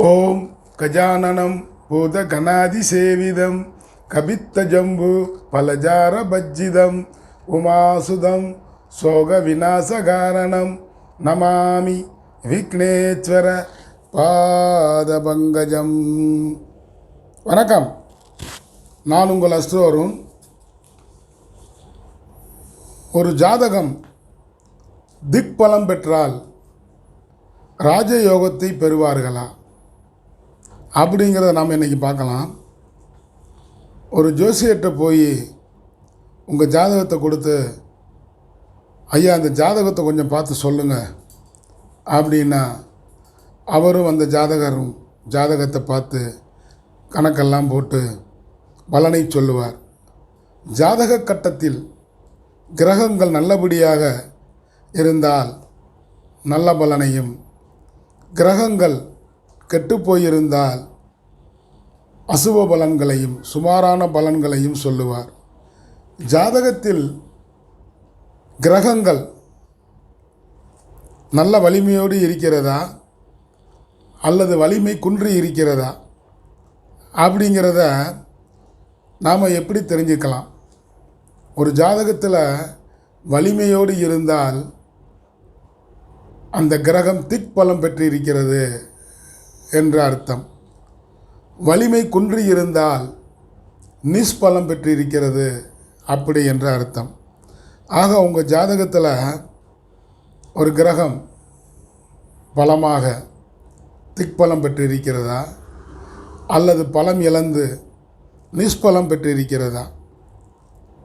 ஓம் கஜானனம் பூதகணாதிசேவிதம் கபித்தஜம்பு பலஜார பஜ்ஜிதம் உமாசுதம் சோக விநாசகாரணம் நமாமி விக்னேஸ்வர பாதபங்கஜம். வணக்கம். நான் உங்கள் அஸ்ட்ரோரும் ஒரு ஜாதகம் திக்பலம் பெற்றால் ராஜயோகத்தை பெறுவார்களா? அப்படிங்கிறத நாம் இன்றைக்கி பார்க்கலாம். ஒரு ஜோசியர்கிட்ட போய் உங்கள் ஜாதகத்தை கொடுத்து ஐயா அந்த ஜாதகத்தை கொஞ்சம் பார்த்து சொல்லுங்கள் அப்படின்னா அவரும் அந்த ஜாதகரும் ஜாதகத்தை பார்த்து கணக்கெல்லாம் போட்டு பலனை சொல்லுவார். ஜாதக கட்டத்தில் கிரகங்கள் நல்லபடியாக இருந்தால் நல்ல பலனையும் கிரகங்கள் கெட்டுப்போயிருந்தால் அசுப பலன்களையும் சுமாரான பலன்களையும் சொல்லுவார். ஜாதகத்தில் கிரகங்கள் நல்ல வலிமையோடு இருக்கிறதா? அல்லது வலிமை குன்றி இருக்கிறதா? அப்படிங்கிறத நாம் எப்படி தெரிஞ்சுக்கலாம்? ஒரு ஜாதகத்தில் வலிமையோடு இருந்தால் அந்த கிரகம் திக் பலம் பெற்றிருக்கிறது. என்ற அர்த்தம். வலிமை குன்றி இருந்தால் நிஷ்பலம் பெற்றிருக்கிறது அப்படி என்ற அர்த்தம். ஆக உங்கள் ஜாதகத்தில் ஒரு கிரகம் பலமாக திக்பலம் பெற்றிருக்கிறதா? அல்லது பலம் இழந்து நிஷ்பலம் பெற்றிருக்கிறதா?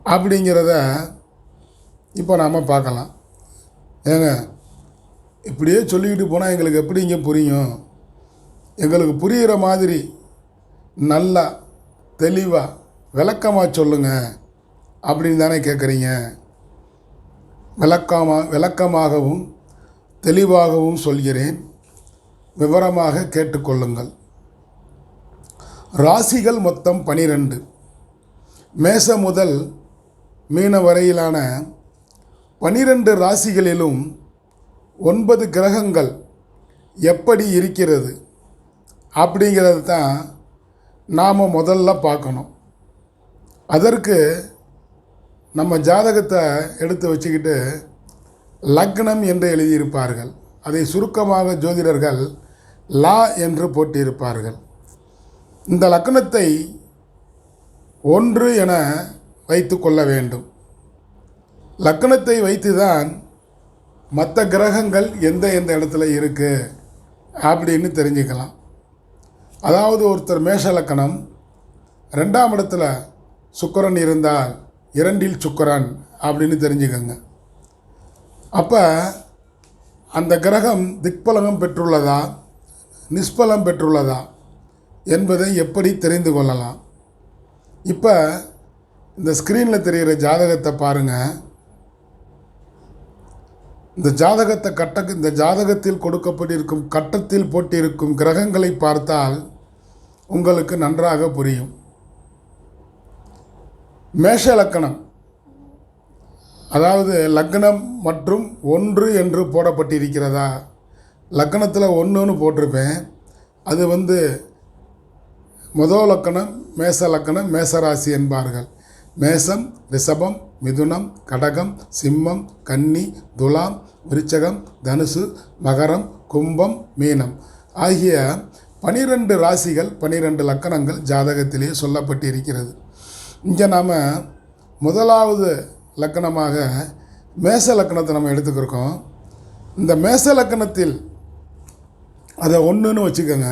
அப்படிங்கிறத இப்போ நாம் பார்க்கலாம். ஏங்க இப்படியே சொல்லிக்கிட்டு போனால் எங்களுக்கு எப்படிங்க புரியும்? எங்களுக்கு புரிகிற மாதிரி நல்லா தெளிவாக விளக்கமாக சொல்லுங்கள் அப்படின்னு தானே கேட்குறீங்க விளக்கமாக விளக்கமாகவும் தெளிவாகவும் சொல்கிறேன். விவரமாக கேட்டுக்கொள்ளுங்கள். ராசிகள் மொத்தம் பனிரெண்டு. மேச முதல் மீன வரையிலான பனிரெண்டு ராசிகளிலும் ஒன்பது கிரகங்கள் எப்படி இருக்கிறது? அப்படிங்கிறது தான் நாம் முதல்ல பார்க்கணும். அதற்கு நம்ம ஜாதகத்தை எடுத்து வச்சுக்கிட்டு லக்னம் என்று எழுதியிருப்பார்கள். அதை சுருக்கமாக ஜோதிடர்கள் லா என்று போட்டியிருப்பார்கள். இந்த லக்னத்தை ஒன்று என வைத்து கொள்ள வேண்டும். லக்னத்தை வைத்து தான் மற்ற கிரகங்கள் எந்த எந்த இடத்துல இருக்குது அப்படின்னு தெரிஞ்சுக்கலாம். அதாவது ஒருத்தர் மேஷ லக்கணம் ரெண்டாம் இடத்துல சுக்கரன் இருந்தால் இரண்டில் சுக்கரன் அப்படின்னு தெரிஞ்சுக்கோங்க. அப்போ அந்த கிரகம் திக்பலகம் பெற்றுள்ளதா நிஷ்பலம் பெற்றுள்ளதா என்பதை எப்படி தெரிந்து கொள்ளலாம்? இப்போ இந்த ஸ்க்ரீனில் தெரிகிற ஜாதகத்தை பாருங்கள் இந்த ஜாதகத்தை கட்ட இந்த ஜாதகத்தில் கொடுக்கப்பட்டிருக்கும் கட்டத்தில் போட்டிருக்கும் கிரகங்களை பார்த்தால் உங்களுக்கு நன்றாக புரியும். மேஷ லக்கணம். அதாவது லக்னம் மற்றும் ஒன்று என்று போடப்பட்டிருக்கிறதா? லக்கணத்தில் ஒன்றுன்னு போட்டிருப்பேன். அது வந்து முதல் லக்கணம் மேச லக்கணம் மேசராசி என்பார்கள். மேசம் ரிஷபம் மிதுனம் கடகம் சிம்மம் கன்னி துலாம் விருச்சகம் தனுசு மகரம் கும்பம் மீனம். ஆகிய பனிரெண்டு ராசிகள் பனிரெண்டு லக்கணங்கள் ஜாதகத்திலே சொல்லப்பட்டிருக்கிறது. இங்கே நாம் முதலாவது லக்கணமாக மேச லக்கணத்தை நம்ம எடுத்துக்கிருக்கோம். இந்த மேச லக்கணத்தில் அதை ஒன்றுன்னு வச்சுக்கோங்க.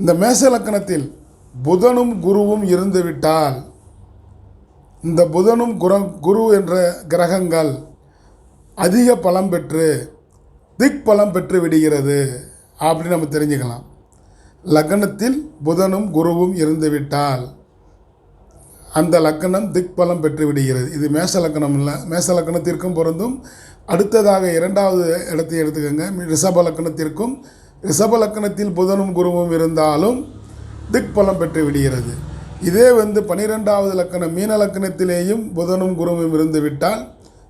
இந்த மேச லக்கணத்தில் புதனும் குருவும் இருந்துவிட்டால் இந்த புதனும் குர குரு என்ற கிரகங்கள் அதிக பலம் பெற்று திக் பலம் பெற்று விடுகிறது. அப்படின்னு நம்ம தெரிஞ்சுக்கலாம். லக்னத்தில் புதனும் குருவும் இருந்துவிட்டால் அந்த லக்கணம் திக்பலம் பெற்று விடுகிறது. இது மேச லக்கணம் இல்லை. மேச லக்கணத்திற்கும் பொருந்தும். அடுத்ததாக இரண்டாவது இடத்தை எடுத்துக்கோங்க. ரிஷப லக்கணத்திற்கும் ரிஷப லக்கணத்தில் புதனும் குருவும் இருந்தாலும் திக் பலம் பெற்று விடுகிறது. இதே வந்து பனிரெண்டாவது லக்கணம் மீன லக்கணத்திலேயும் புதனும் குருவும் இருந்து விட்டால்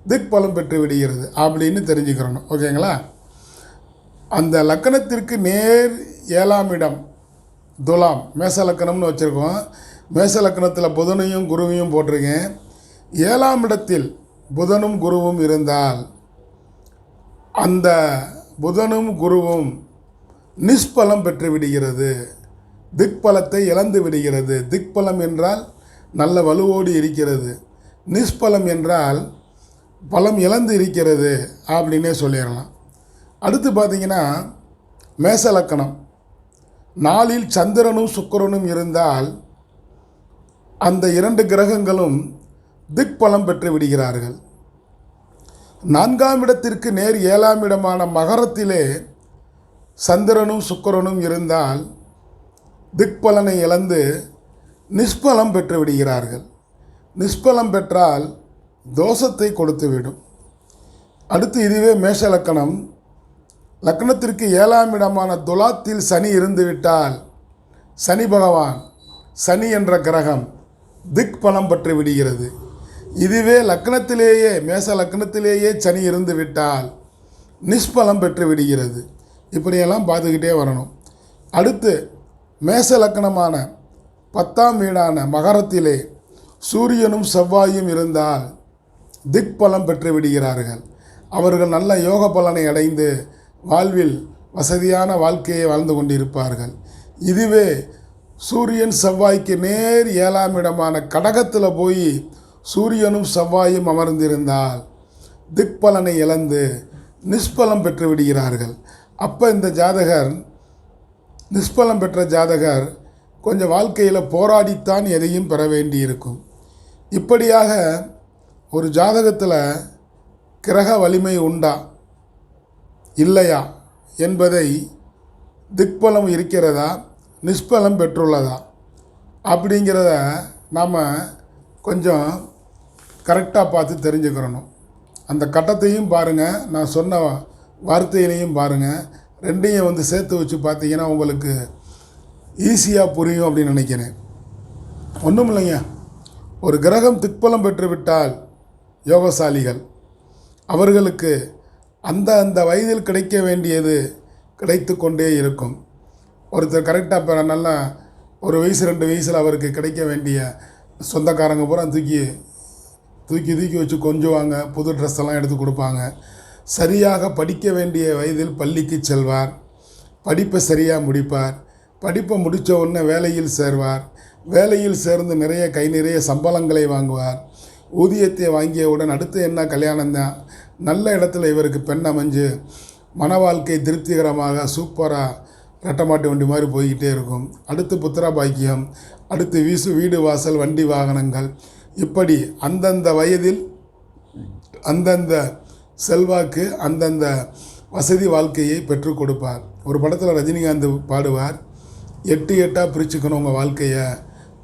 திக் பலம் பெற்று விடுகிறது. அப்படின்னு தெரிஞ்சுக்கிறணும். ஓகேங்களா? அந்த லக்கணத்திற்கு நேர் ஏழாம் இடம் துலாம். மேச லக்கணம்னு வச்சுருக்கோம். மேச லக்கணத்தில் புதனையும் குருவையும் போட்டிருக்கேன். ஏழாம் இடத்தில் புதனும் குருவும் இருந்தால் அந்த புதனும் குருவும் நிஷ்பலம் பெற்று விடுகிறது. திக்பலத்தை இழந்து விடுகிறது. திக்பலம் என்றால் நல்ல வலுவோடு இருக்கிறது. நிஷ்பலம் என்றால் பலம் இழந்து இருக்கிறது அப்படின்னே சொல்லிடலாம். அடுத்து பார்த்தீங்கன்னா மேச லக்கணம் நாளில் சந்திரனும் சுக்கரனும் இருந்தால் அந்த இரண்டு கிரகங்களும் திக்பலம் பெற்று விடுகிறார்கள். நான்காம் இடத்திற்கு நேர் ஏழாம் இடமான மகரத்திலே சந்திரனும் சுக்கரனும் இருந்தால் திக்பலனை இழந்து நிஷ்பலம் பெற்று விடுகிறார்கள். நிஷ்பலம் பெற்றால் தோஷத்தை கொடுத்துவிடும். அடுத்து இதுவே மேஷலக்கணம் லக்கணம் லக்னத்திற்கு ஏழாம் இடமான துலாத்தில் சனி இருந்துவிட்டால் சனி பகவான் சனி என்ற கிரகம் திக் பலம் பற்றி விடுகிறது. இதுவே லக்னத்திலேயே மேச லக்னத்திலேயே சனி இருந்து விட்டால் நிஷ்பலம் பெற்று விடுகிறது. இப்படியெல்லாம் பார்த்துக்கிட்டே வரணும். அடுத்து மேச லக்கணமான பத்தாம் வீடான மகரத்திலே சூரியனும் செவ்வாயும் இருந்தால் திக் பலம் பெற்று விடுகிறார்கள். அவர்கள் நல்ல யோக பலனை அடைந்து வாழ்வில் வசதியான வாழ்க்கையை வாழ்ந்து கொண்டிருப்பார்கள். இதுவே சூரியன் செவ்வாய்க்கு நேர் ஏழாம் இடமான கடகத்தில் போய் சூரியனும் செவ்வாயும் அமர்ந்திருந்தால் திக்பலனை இழந்து நிஷ்பலம் பெற்று விடுகிறார்கள். அப்போ இந்த ஜாதகர் நிஷ்பலம் பெற்ற ஜாதகர் கொஞ்சம் வாழ்க்கையில் போராடித்தான் எதையும் பெற வேண்டியிருக்கும். இப்படியாக ஒரு ஜாதகத்தில் கிரக வலிமை உண்டா? இல்லையா என்பதை திக்பலம் இருக்கிறதா? நிஷ்பலம் பெற்றுள்ளதா? அப்படிங்கிறத நாம் கொஞ்சம் கரெக்டாக பார்த்து தெரிஞ்சுக்கிறணும். அந்த கட்டத்தையும் பாருங்கள் நான் சொன்ன வார்த்தையிலையும் பாருங்கள் ரெண்டையும் வந்து சேர்த்து வச்சு பார்த்தீங்கன்னா உங்களுக்கு ஈஸியாக புரியும் அப்படின்னு நினைக்கிறேன். ஒன்றும் இல்லைங்க ஒரு கிரகம் திக்பலம் பெற்று விட்டால் யோகசாலிகள். அவர்களுக்கு அந்த அந்த வயதில் கிடைக்க வேண்டியது கிடைத்து கொண்டே இருக்கும். ஒருத்தர் கரெக்டாக இப்போ நல்லா ஒரு வயசு ரெண்டு வயசில் அவருக்கு கிடைக்க வேண்டிய சொந்தக்காரங்க பூரா தூக்கி தூக்கி தூக்கி வச்சு கொஞ்சுவாங்க. புது ட்ரெஸ் எல்லாம் எடுத்து கொடுப்பாங்க. சரியாக படிக்க வேண்டிய வயதில் பள்ளிக்கு செல்வார். படிப்பை சரியாக முடிப்பார். படிப்பை முடித்த உடனே வேலையில் சேர்வார். வேலையில் சேர்ந்து நிறைய கை நிறைய சம்பளங்களை வாங்குவார். ஊதியத்தை வாங்கியவுடன் அடுத்து என்ன கல்யாணம் தான் நல்ல இடத்துல இவருக்கு பெண் அமைஞ்சு மன வாழ்க்கை திருப்திகரமாக சூப்பராக ரெட்டமாட்டு வண்டி மாதிரி போய்கிட்டே இருக்கும். அடுத்து புத்திரா பாக்கியம் அடுத்து வீசு வீடு வாசல் வண்டி வாகனங்கள். இப்படி அந்தந்த வயதில் அந்தந்த செல்வாக்கு அந்தந்த வசதி வாழ்க்கையை பெற்றுக் கொடுப்பார். ஒரு படத்தில் ரஜினிகாந்த் பாடுவார் எட்டு எட்டாக பிரிச்சுக்கணும் உங்கள் வாழ்க்கையை.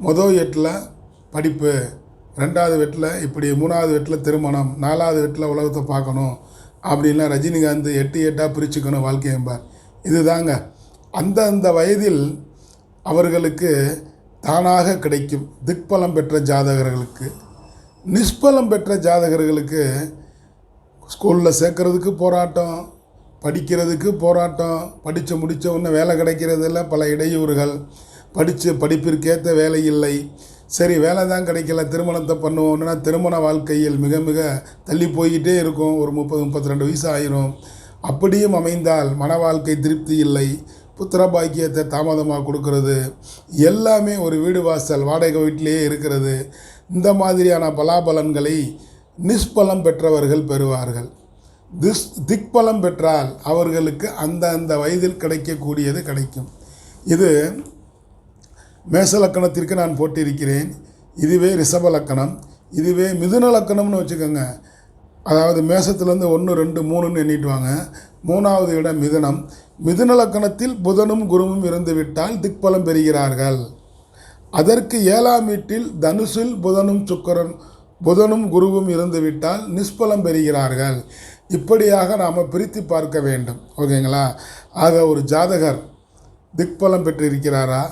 மொதல் எட்டில் படிப்பு ரெண்டாவது வெட்டில் இப்படி மூணாவது வெட்டில் திருமணம் நாலாவது வெட்டில் உலகத்தை பார்க்கணும் அப்படின்லாம் ரஜினிகாந்த் எட்டு எட்டாக பிரிச்சுக்கணும் வாழ்க்கையம்பார் இதுதாங்க. தாங்க அந்தந்த வயதில் அவர்களுக்கு தானாக கிடைக்கும் திக்பலம் பெற்ற ஜாதகர்களுக்கு. நிஷ்பலம் பெற்ற ஜாதகர்களுக்கு ஸ்கூலில் சேர்க்கறதுக்கு போராட்டம் படிக்கிறதுக்கு போராட்டம் படித்து முடித்த உடனே வேலை கிடைக்கிறதில்ல பல இடையூறுகள். படித்து படிப்பிற்கேற்ற வேலை இல்லை. சரி வேலை தான் கிடைக்கல திருமணத்தை பண்ணுவோம்னா திருமண வாழ்க்கையில் மிக மிக தள்ளி போய்கிட்டே இருக்கும். ஒரு முப்பது முப்பத்தி ரெண்டு வயசு ஆயிரும். அப்படியும் அமைந்தால் மன வாழ்க்கை திருப்தி இல்லை. புத்திர பாக்கியத்தை தாமதமாக கொடுக்கறது. எல்லாமே ஒரு வீடு வாசல் வாடகை வீட்டிலேயே இருக்கிறது. இந்த மாதிரியான பலாபலன்களை நிஷ்பலம் பெற்றவர்கள் பெறுவார்கள். திஸ் திக்பலம் பெற்றால் அவர்களுக்கு அந்த அந்த வயதில் கிடைக்கக்கூடியது கிடைக்கும். இது மேச லக்கணத்திற்கு நான் போட்டிருக்கிறேன். இதுவே ரிஷப லக்கணம். இதுவே மிதுன லக்கணம்னு வச்சுக்கோங்க. அதாவது மேசத்துலேருந்து ஒன்று ரெண்டு மூணுன்னு எண்ணிட்டு வாங்க மூணாவது இடம் மிதுனம். மிதுன லக்கணத்தில் புதனும் குருவும் இருந்துவிட்டால் திக்பலம் பெறுகிறார்கள். அதற்கு ஏழாம் வீட்டில் தனுசில் புதனும் சுக்கரன் புதனும் குருவும் இருந்துவிட்டால் நிஷ்பலம் பெறுகிறார்கள். இப்படியாக நாம் பிரித்து பார்க்க வேண்டும். ஓகேங்களா? ஆக ஒரு ஜாதகர் திக்பலம் பெற்றிருக்கிறாரா?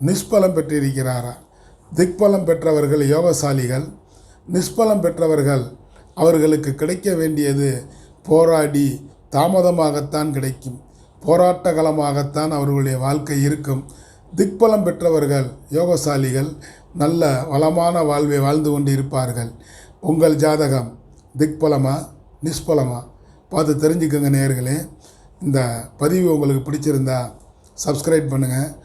நிஷ்பலம் பெற்றிருக்கிறாரா? திக்பலம் பெற்றவர்கள் யோகசாலிகள். நிஷ்பலம் பெற்றவர்கள் அவர்களுக்கு கிடைக்க வேண்டியது போராடி தாமதமாகத்தான் கிடைக்கும். போராட்டகலமாகத்தான் அவர்களுடைய வாழ்க்கை இருக்கும். திக்பலம் பெற்றவர்கள் யோகசாலிகள் நல்ல வளமான வாழ்வை வாழ்ந்து கொண்டு இருப்பார்கள் உங்கள் ஜாதகம் திக்பலமா நிஷ்பலமா? பார்த்து தெரிஞ்சுக்கோங்க நேர்களே இந்த பதிவு உங்களுக்கு பிடிச்சிருந்தா சப்ஸ்கிரைப் பண்ணுங்கள்